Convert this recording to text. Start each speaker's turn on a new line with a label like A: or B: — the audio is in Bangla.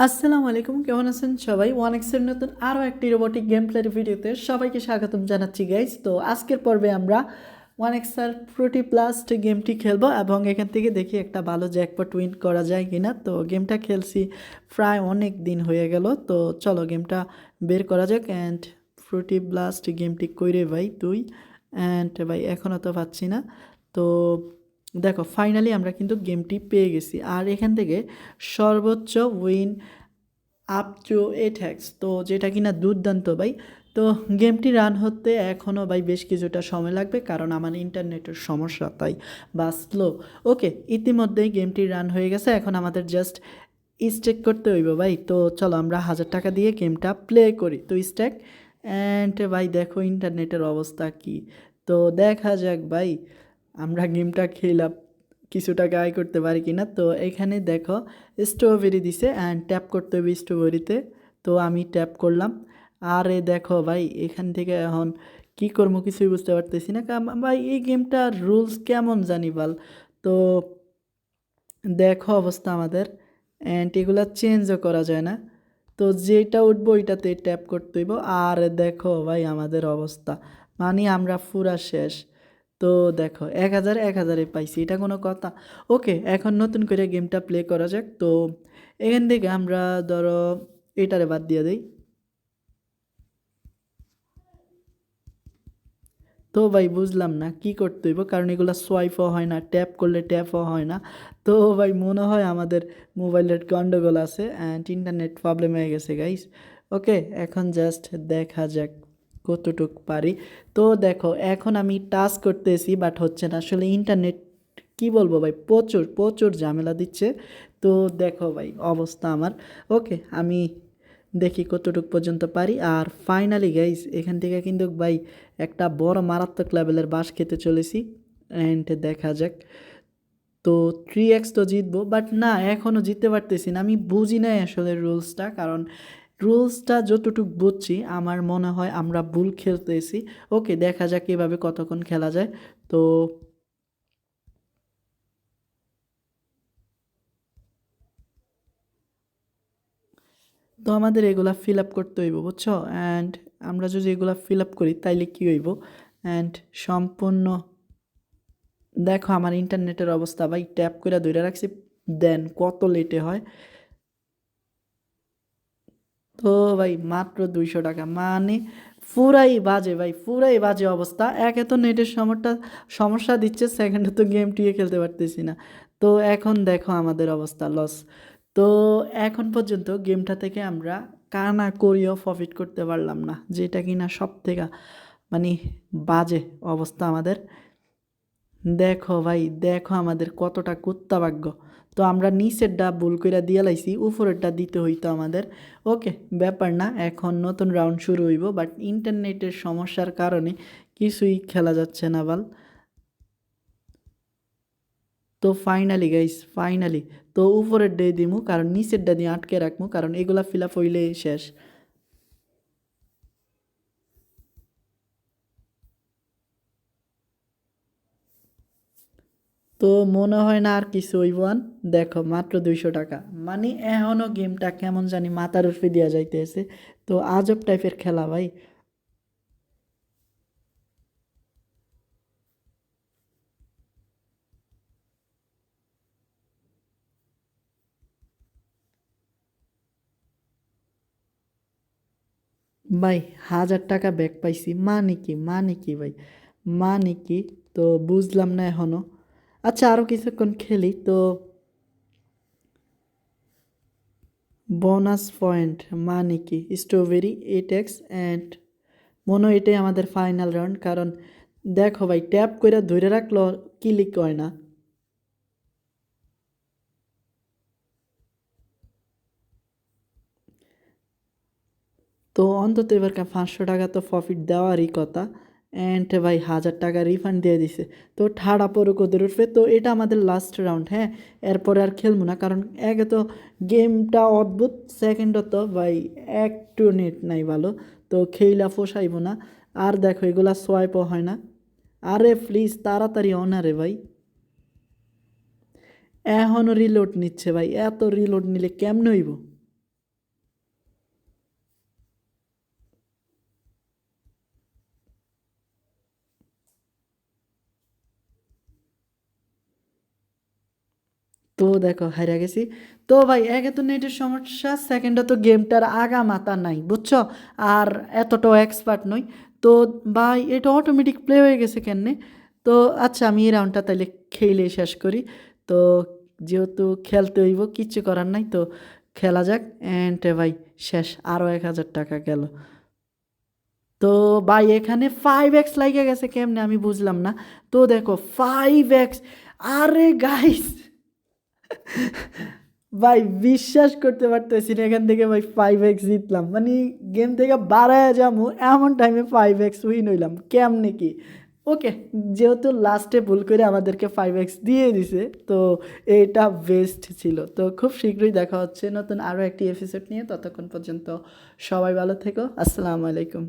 A: আসসালামু আলাইকুম, কেমন আছেন সবাই? ওয়ান এক্সের নতুন আরও একটি রোবোটিক গেম প্লের ভিডিওতে সবাইকে স্বাগতম জানাচ্ছি গাইজ তো আজকের পর্বে আমরা ওয়ান এক্সার ফ্রুটি প্লাস্ট গেমটি খেলব এবং এখান থেকে দেখি একটা ভালো জ্যাকপট উইন করা যায় কি না তো গেমটা খেলছি প্রায় অনেক দিন হয়ে গেল। তো চলো গেমটা বের করা যাক। অ্যান্ড ফ্রুটি ব্লাস্ট গেমটি কইরে ভাই তুই। অ্যান্ড ভাই, এখনও তো পাচ্ছি না। তো দেখো ফাইনালি আমরা কিন্তু গেমটি পেয়ে গেছি। আর এখান থেকে সর্বোচ্চ win up to eight hacks তো যেটা কিনা দুর্দান্ত ভাই। তো গেমটি রান হতে এখনও ভাই বেশ কিছুটা সময় লাগবে, কারণ আমার ইন্টারনেটের সমস্যা, তাই বা স্লো ওকে ইতিমধ্যেই গেমটি রান হয়ে গেছে। এখন আমাদের জাস্ট স্টেক করতে হইব ভাই। তো চলো আমরা হাজার টাকা দিয়ে গেমটা প্লে করি। তো স্টেক অ্যান্ড ভাই দেখো ইন্টারনেটের অবস্থা কি। তো দেখা যাক ভাই। আমরা গেমটা খেলাম। কিছু টাকা আয় করতে পারি কি না তো এখানে দেখো স্ট্রবেরি দিছে অ্যান্ড ট্যাপ করতে হবে স্ট্রবেরিতে তো আমি ট্যাপ করলাম। আর এ দেখো ভাই, এখান থেকে এখন কি করব কিছুই বুঝতে পারতেছি না। ভাই, এই গেমটার রুলস কেমন জানি বল? তো দেখো অবস্থা আমাদের। অ্যান্ড এগুলা চেঞ্জও করা যায় না। তো যেটা উঠবো ওইটাতে ট্যাপ করতে হইব। আর দেখো ভাই, আমাদের অবস্থা। মানে আমরা ফুরা শেষ। তো দেখো, এক হাজার, এক হাজারে পাইছি, এটা কোনো কথা। ওকে, এখন নতুন করে গেমটা প্লে করা যাক। তো এখান থেকে আমরা ধরো এটারে বাদ দিয়ে দিই। তো ভাই বুঝলাম না কি করতে হইব, কারণ এগুলো সোয়াইপও হয় না ট্যাপ করলে ট্যাপও হয় না। তো ভাই মনে হয় আমাদের মোবাইলের গন্ডগোল আছে অ্যান্ড ইন্টারনেট প্রবলেম হয়ে গেছে গাইস ওকে, এখন জাস্ট দেখা যাক। কতটুক পারি। তো দেখো, এখন আমি টাচ করতেছি বাট হচ্ছে না, আসলে ইন্টারনেট কি বলব ভাই, প্রচুর প্রচুর ঝামেলা দিচ্ছে। তো দেখো ভাই, অবস্থা আমার। ওকে আমি দেখি কতটুক পর্যন্ত পারি। আর ফাইনালি গাইস এখান থেকে কিন্তু ভাই, একটা বড় মারাত্মক লেভেলের বাস খেতে চলেছি অ্যান্ড দেখা যাক। তো থ্রি এক্স তো জিতবো বাট না এখনও জিততে পারতেছি না। আমি বুঝি নাই আসলে রুলসটা কারণ রুলসটা যতটুক বুঝছি, আমার মনে হয় আমরা ভুল খেলতেছি। ওকে, দেখা যাক এভাবে কতক্ষণ খেলা যায়। তো তো আমাদের এগুলা ফিল আপ করতে হইব, বুঝছ? অ্যান্ড আমরা যদি এগুলা ফিল আপ করি, তাইলে কী হইব? অ্যান্ড সম্পূর্ণ, দেখো আমার ইন্টারনেটের অবস্থা ভাই ট্যাপ করে ধরে রাখছি দেন কত লেটে হয়? তো ভাই, মাত্র দুইশো টাকা। মানে পুরাই বাজে ভাই, পুরাই বাজে অবস্থা। একে তো নেটের সমস্যা সমস্যা দিচ্ছে সেকেন্ডে তো গেম টিয়ে খেলতে পারতেছি না। তো এখন দেখো আমাদের অবস্থা লস তো এখন পর্যন্ত গেমটা থেকে আমরা কানা করিও প্রফিট করতে পারলাম না, যেটা কিনা সব থেকে মানে বাজে অবস্থা আমাদের। দেখো ভাই, দেখো আমাদের কতটা কুত্তা ভাগ্য তো আমরা নিচেরটা ভুল করে দিয়ে লাইছি, উপরেরটা দিতে হইতো আমাদের। ওকে, ব্যাপার না, এখন নতুন রাউন্ড শুরু হইব বাট ইন্টারনেটের সমস্যার কারণে কিছুই খেলা যাচ্ছে না, বাল। তো ফাইনালি গাইস ফাইনালি তো উপরের ডে দিমু, কারণ নিচেরটা দিয়ে আটকে রাখব কারণ এগুলা ফিল আপ হইলে শেষ। তো মনে হয় না আর কিছু হইবান দেখো, মাত্র দুইশো টাকা। মানে এখনও গেমটা কেমন জানি মাথার উপরে দেওয়া যাইতেছে। তো আজব টাইপের খেলা, ভাই। ভাই, হাজার টাকা ব্যাক পাইছি। মানে কি মানে কি, ভাই? মানে কি? তো বুঝলাম না এখনও আচ্ছা আরও কিছুক্ষণ খেলি তো। বোনাস পয়েন্ট মানে কি? স্ট্রবেরি এইট এক্স অ্যান্ড মনে হয় এটাই আমাদের ফাইনাল রাউন্ড কারণ দেখো ভাই ট্যাপ করে ধরে রাখল ক্লিক হয় না? তো অন্তত এবারকার পাঁচশো টাকা তো প্রফিট দেওয়ারই কথা। অ্যান্ড ভাই, হাজার টাকা রিফান্ড দিয়ে দিছে। তো ঠাড়া পড়ুক ওদের উঠবে। তো এটা আমাদের লাস্ট রাউন্ড হ্যাঁ? এরপরে আর খেলব না, কারণ একে তো গেমটা অদ্ভুত সেকেন্ড তো ভাই, একটু নেট নাই ভালো। তো খেইলা ফোসাইব না। আর দেখো, এগুলা সোয়াইপও হয় না। আরে প্লিজ তাড়াতাড়ি অনারে ভাই। এখনও রিলোড নিচ্ছে ভাই। এত রিলোড নিলে কেমন হইব? তো দেখো, হারিয়ে গেছি। তো ভাই, একে তো নেটের সমস্যা সেকেন্ডে তো গেমটার আগা মাথা নাই, বুঝছ? আর এতটাও এক্সপার্ট নই। তো ভাই, এটা অটোমেটিক প্লে হয়ে গেছে কেন তো আচ্ছা আমি এই রাউন্ডটা তাহলে খেলে শেষ করি। তো যেহেতু খেলতে হইব, কিচ্ছু করার নাই, তো খেলা যাক। অ্যান্ড ভাই, শেষ আরও এক হাজার টাকা গেল। তো ভাই, এখানে ফাইভ এক্স লাগে গেছে কেমনে? আমি বুঝলাম না। তো দেখো ফাইভ এক্স আরে গাইস ভাই, বিশ্বাস করতে পারতেছি না, এখান থেকে ভাই ফাইভ এক্স জিতলাম। মানে গেম থেকে বাড়ায় যাব এমন টাইমে ফাইভ এক্স উইন হইলাম, কেমনে কি? ওকে যেহেতু লাস্টে ভুল করে আমাদেরকে ফাইভ এক্স দিয়ে দিছে, তো এটা বেস্ট ছিল। তো খুব শীঘ্রই দেখা হচ্ছে নতুন আরও একটি এপিসোড নিয়ে, ততক্ষণ পর্যন্ত সবাই ভালো থেকো, আসসালামু আলাইকুম।